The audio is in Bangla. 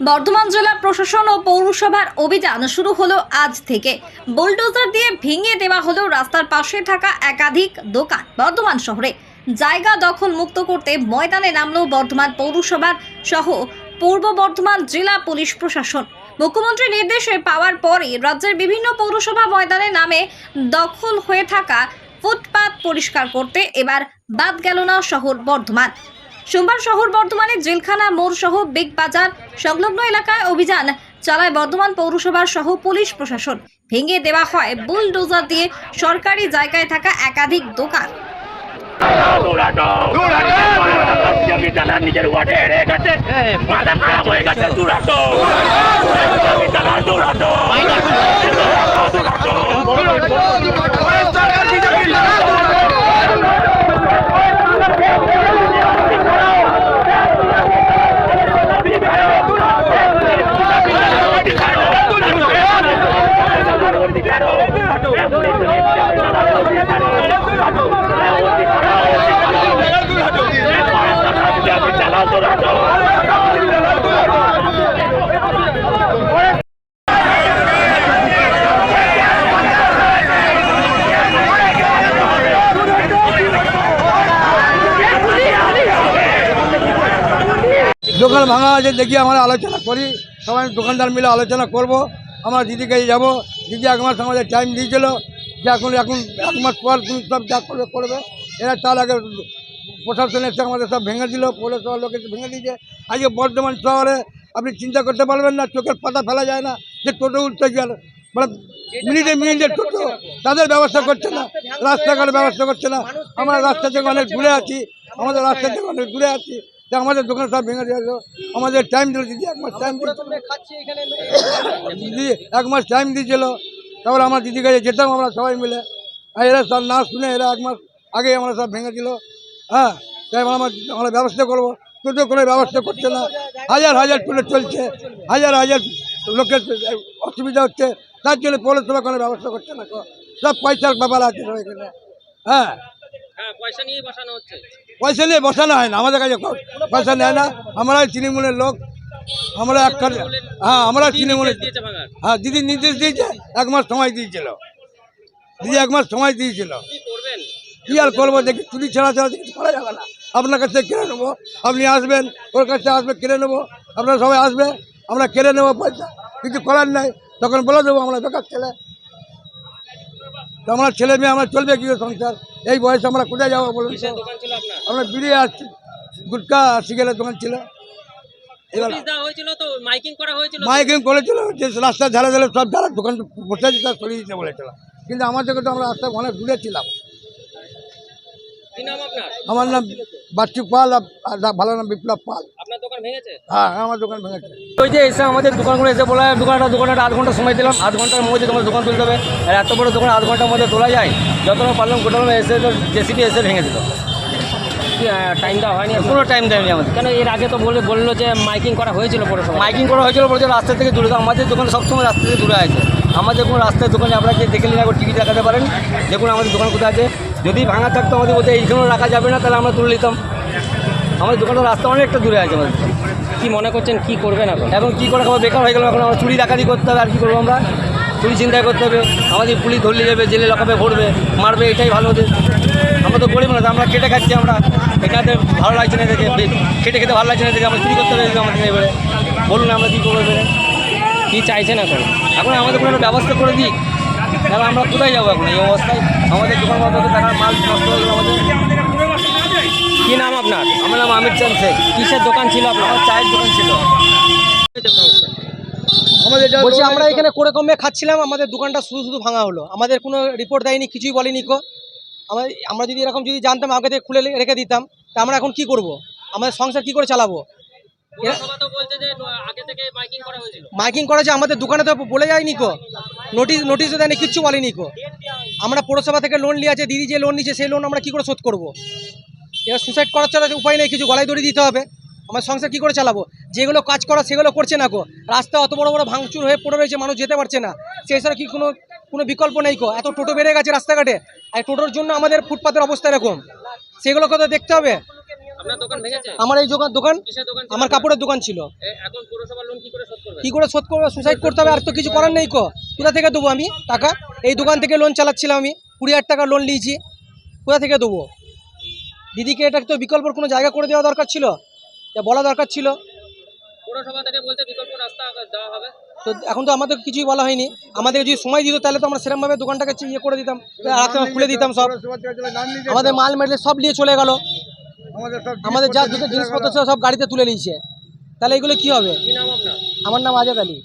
বর্ধমান জেলা প্রশাসন ও পৌরসভার অভিযান শুরু হলো আজ থেকে। বুলডোজার দিয়ে ভেঙে দেওয়া হলো রাস্তার পাশে থাকা একাধিক দোকান বর্ধমান শহরে। জায়গা দখল মুক্ত করতে ময়দানে নামলো বর্ধমান পৌরসভার সহ পূর্ব বর্ধমান জেলা পুলিশ প্রশাসন। মুখ্যমন্ত্রীর নির্দেশে পাওয়ার পরে রাজ্যের বিভিন্ন পৌরসভা ময়দানে নামে দখল হয়ে থাকা ফুটপাত পরিষ্কার করতে এবার বাদ গেল না শহর বর্ধমান। সোমবার শহর বর্ধমানের জেলখানা মোড় সহ বিগ বাজার সংলগ্ন এলাকায় অভিযান চালায় বর্ধমান পৌরসভার সহ পুলিশ প্রশাসন। ভেঙে দেওয়া হয় বুলডোজার দিয়ে সরকারি জায়গায় থাকা একাধিক দোকান জমি চালা নিজের ওয়ার্ডে হেরে গেছে মাথা খারাপ হয়ে গেছে দৌড়াটো জমি চালা দৌড়াটো চালা দৌড়াটো দোকান ভাঙা আছে, দেখি আমরা আলোচনা করি। সবাই দোকানদার মিলে আলোচনা করব। আমরা দিদির কাছে যাব। দিদি এক মাস আমাদের টাইম দিয়েছিল। যে এখন এখন এক মাস পর তুমি সব যা করবে করবে। এরা তার আগে প্রশাসন এসে আমাদের সব ভেঙে দিল পৌরসভার লোক এসে ভেঙে দিয়েছে। আজকে বর্ধমান শহরে আপনি চিন্তা করতে পারবেন না, চোখের পাতা ফেলা যায় না, যে টোটো উঠতে গেল। মানে মিনিটে মিনিটে টোটো, তাদের ব্যবস্থা করছে না, রাস্তাঘাটের ব্যবস্থা করছে না। আমরা রাস্তা থেকে অনেক দূরে আছি, আমাদের রাস্তা থেকে অনেক দূরে আছি। তা আমাদের দোকান সব ভেঙে দিয়েছিল আমাদের টাইম দিল দিদি এক মাস টাইম দিদি এক মাস টাইম দিয়েছিল। তারপরে আমার দিদির কাছে যেতাম আমরা সবাই মিলে। আর এরা সব না শুনে এরা এক মাস আগে আমরা সব ভেঙে দিল। হ্যাঁ তাই আমরা আমরা ব্যবস্থা করব। টোটো করে ব্যবস্থা করছে না। হাজার হাজার টোটো চলছে। হাজার হাজার লোকের অসুবিধা হচ্ছে। তার জন্য পৌরসভা কোনো ব্যবস্থা করছে না সব পয়সার ব্যাপার আছে সব এখানে। হ্যাঁ। পয়সা হচ্ছে। পয়সা নিয়ে বসানো হয় না আমাদের কাছে পয়সা নেয় না। আমরা তৃণমূলের লোক আমরা এক হ্যাঁ আমরা তৃণমূলের হ্যাঁ দিদি নির্দেশ দিয়েছে এক মাস সময় দিয়েছিল। দিদি এক মাস সময় দিয়েছিল। কি আর করব দেখি চুরি ছাড়া ছাড়া কিছু করা যাবে না। আপনার কাছে কেড়ে নেব। আপনি আসবেন ওর কাছে আসবে কেড়ে নেব। আপনারা সবাই আসবে আমরা কেড়ে নেব পয়সা। কিছু করার নাই তখন বলে দেবো আমরা বেকার ছেলে। তো আমার ছেলে মেয়ে আমরা চলবে কি সংসার? এই বয়সে আমরা কোথায় যাব বলুন আমরা বিড়িয়ে আসছি গুটকা সিগারের দোকান ছিল। মাইকিং করেছিল যে রাস্তার ধারে ধারে সব যারা দোকান বসে তারা সরিয়ে দিতে বলেছিল। কিন্তু আমাদেরকে তো আমরা রাস্তায় অনেক দূরে ছিলাম। আমার নাম বাচ্চু পাল আর আর ভালো নাম বিপ্লব পাল। আপনার দোকান ভেঙেছে? হ্যাঁ আমার দোকান ভেঙেছে। ওই যে এসে আমাদের দোকানগুলো এসে বলা দোকানটা দোকানটা আধ ঘণ্টা সময় দিলাম। আধ ঘণ্টার মধ্যে তোমার দোকান তুলতে হবে আর এত বড় দোকান আধ ঘণ্টার মধ্যে তোলা যায়। যতটা পারলাম গোটালাম এসে তো জেসিপি এসে ভেঙে দিল। টাইম দেওয়া হয়নি কোনো টাইম দেয়নি আমাদের। কেন এর আগে তো বলে বলল যে মাইকিং করা হয়েছিল পৌরসভা মাইকিং করা হয়েছিল বলছে রাস্তা থেকে দূরে তো আমাদের দোকান সবসময় রাস্তা থেকে দূরে আছে। আমাদের কোনো রাস্তার দোকানে আপনারা যে দেখে নিন একবার টিভি দেখাতে পারেন। দেখুন আমাদের দোকান কোথায় আছে। যদি ভাঙা থাকতো আমাদের বলতে এইখানেও রাখা যাবে না তাহলে আমরা তুলে নিতাম। আমাদের দোকানের রাস্তা অনেকটা দূরে আছে আমাদের। কি মনে করছেন কি করবেন এখন? এখন কী করে খাব? বেকার হয়ে গেল এখন আমরা চুরি ডাকাতি করতে হবে আর কী করব আমরা? চুরি চিন্তাই করতে হবে আমাদের পুলিশ ধরলে যাবে জেলে লকাবে ভরবে মারবে এটাই ভালো ওদের আমরা তো গরিব না আমরা কেটে খাচ্ছি আমরা। এখানে ভালো লাগছে না দেখে খেটে খেতে ভালো লাগছে না দেখে আমরা চুরি করতে হবে আমাদের এবারে। বলুন আমরা কী করব এবারে? কি চাইছেন এখন? এখন আমাদের কোনো একটা ব্যবস্থা করে দিই তাহলে আমরা কোথায় যাব এখন? এই অবস্থায় আমাদের দোকান বন্ধ করে টাকার মাল নষ্ট হয়ে আমাদের কি নাম আপনার আমার আমির কিসের দোকান ছিল আপনার? চায়ের দোকান ছিল। আমাদের বলছি আমরা এখানে করে কমে খাচ্ছিলাম আমাদের দোকানটা শুধু শুধু ভাঙা হলো। আমাদের কোনো রিপোর্ট দেয়নি কিছুই বলেনি কো। আমাদের আমরা যদি এরকম যদি জানতাম আগে থেকে খুলে রেখে দিতাম তা আমরা এখন কি করব? আমাদের সংসার কি করে চালাবো? মাইকিং যে আমাদের দোকানে তো বলে যায়নি কো। নোটিশ নোটিশও দেয়নি কিচ্ছু বলেনি কো। আমরা পৌরসভা থেকে লোন নিয়ে আছে দিদি যে লোন নিচ্ছে সেই লোন আমরা কি করে শোধ করব? এবার সুসাইড করার ছাড়া উপায় নেই কিছু গলায় দড়ি দিতে হবে। আমার সংসার কি করে চালাবো? যেগুলো কাজ করা সেগুলো করছে না কো রাস্তা অত বড় বড় ভাঙচুর হয়ে পড়ে রয়েছে মানুষ যেতে পারছে না। সেই ছাড়া কি কোনো কোনো বিকল্প নেই কো এত টোটো বেড়ে গেছে রাস্তাঘাটে। আর টোটোর জন্য আমাদের ফুটপাতের অবস্থা এরকম। সেগুলোকে তো দেখতে হবে? আমার এই দোকান আমার কাপড়ের দোকান ছিল। কি করে শোধ করব? সুসাইড করতে হবে আর তো কিছু করার নেই কো কোথা থেকে দেবো আমি টাকা? এই দোকান থেকে লোন চালাচ্ছিলাম আমি। কুড়ি হাজার টাকা লোন নিয়েছি। কোথা থেকে দেবো? দিদিকে এটা তো বিকল্পর কোনো জায়গা করে দেওয়া দরকার ছিল? বলা দরকার ছিল। পুরসভা থেকে বলতে বিকল্প রাস্তা দেওয়া হবে। তো এখন তো আমাদের কিছুই বলা হয়নি। আমাদের যদি সময় দিত তাহলে তো আমরা সেরকমভাবে দোকানটাকে ইয়ে করে দিতাম খুলে দিতাম সব। আমাদের মাল মেরে সব নিয়ে চলে গেল। আমাদের সব আমাদের যা দুটো জিনিসপত্র ছিল সব গাড়িতে তুলে নিয়েছে। তাহলে এগুলো কি হবে? কি নাম আপনার? আমার নাম আজাদ আলী।